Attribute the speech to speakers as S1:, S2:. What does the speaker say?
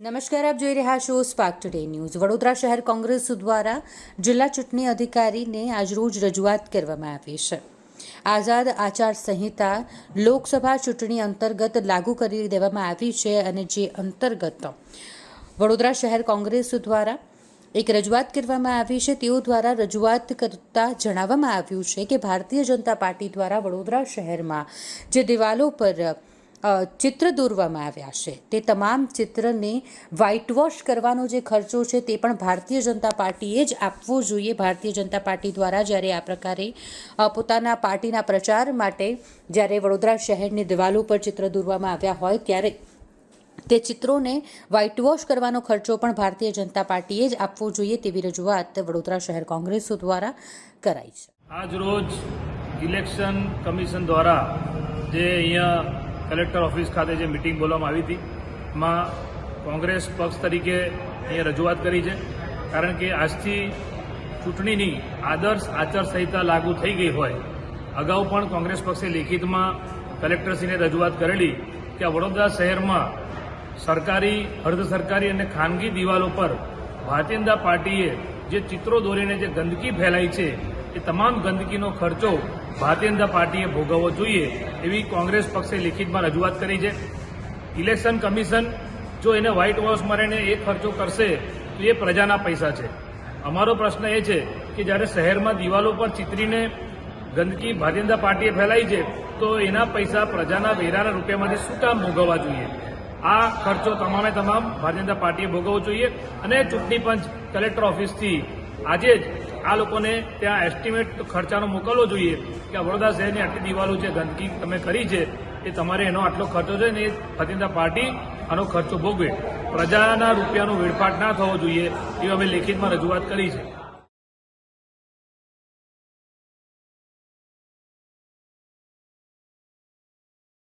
S1: નમસ્કાર, આપ જોઈ રહ્યા છો સ્પાર્ક ટુડે ન્યૂઝ વડોદરા શહેર કોંગ્રેસ દ્વારા જિલ્લા ચૂંટણી અધિકારીને આજરોજ રજૂઆત કરવામાં આવી છે. આઝાદ આચાર સંહિતા લોકસભા ચૂંટણી અંતર્ગત લાગુ કરી દેવામાં આવી છે અને જે અંતર્ગત વડોદરા શહેર કોંગ્રેસ દ્વારા એક રજૂઆત કરવામાં આવી છે. તેઓ દ્વારા રજૂઆત કરતા જણાવવામાં આવ્યું છે કે ભારતીય જનતા પાર્ટી દ્વારા વડોદરા શહેરમાં જે દિવાલો પર ચિત્ર દોરવામાં આવ્યા છે. તે તમામ ચિત્રને વ્હાઇટ વોશ કરવાનો જે ખર્ચો છે તે પણ ભારતીય જનતા પાર્ટીએ જ આપવો જોઈએ. ભારતીય જનતા પાર્ટી દ્વારા જ્યારે આ પ્રકારે પોતાના પાર્ટીના પ્રચાર માટે જ્યારે વડોદરા શહેરની દિવાલો પર ચિત્ર દોરવામાં આવ્યા હોય ત્યારે તે ચિત્રોને વ્હાઇટ વોશ કરવાનો ખર્ચો પણ ભારતીય જનતા પાર્ટીએ જ આપવો જોઈએ તેવી રજૂઆત વડોદરા શહેર કોંગ્રેસ દ્વારા કરાઈ છે.
S2: આજ રોજ ઇલેક્શન કમિશન દ્વારા જે અહીંયા કલેક્ટર ઓફિસ ખાતે જે મિટિંગ બોલવામાં આવી હતી એમાં કોંગ્રેસ પક્ષ તરીકે અહીંયા રજૂઆત કરી છે. કારણ કે આજથી ચૂંટણીની આદર્શ આચારસંહિતા લાગુ થઈ ગઈ હોય, અગાઉ પણ કોંગ્રેસ પક્ષે લેખિતમાં કલેક્ટરશ્રીને રજૂઆત કરેલી કે વડોદરા શહેરમાં સરકારી અર્ધ સરકારી અને ખાનગી દિવાલો પર ભારતીય પાર્ટીએ જે ચિત્રો દોરીને જે ગંદકી ફેલાઈ છે, એ તમામ ગંદકીનો ખર્ચો ભારતીય જનતા પાર્ટીએ ભોગવવો જોઈએ એવી કોંગ્રેસ પક્ષે લિખિતમાં રજૂઆત કરી છે. ઇલેક્શન કમિશન જો એને વ્હાઇટ વોશ મારીને એ ખર્ચો કરશે તો એ પ્રજાના પૈસા છે. અમારો પ્રશ્ન એ છે કે જ્યારે શહેરમાં દિવાલો પર ચિતરીને ગંદકી ભારતીય જનતા પાર્ટીએ ફેલાઈ છે, તો એના પૈસા પ્રજાના વેરાના રૂપિયામાંથી શું કામ ભોગવવા જોઈએ? આ ખર્ચો તમામે તમામ ભારતીય જનતા પાર્ટીએ ભોગવવો જોઈએ અને ચૂંટણી પંચ કલેક્ટર ઓફિસથી આજે જ આ લોકોને ત્યાં એસ્ટિમેટ ખર્ચાનો મોકલવો જોઈએ કે વડોદરા શહેરની આટલી દિવાલો છે ગંદકી તમે કરી છે, એ તમારે એનો આટલો ખર્ચો છે ને એ ભારતીય પાર્ટી આનો ખર્ચો ભોગવે. પ્રજાના રૂપિયાનો વેડફાટ ના થવો જોઈએ, એવી અમે લેખિતમાં રજૂઆત કરી છે.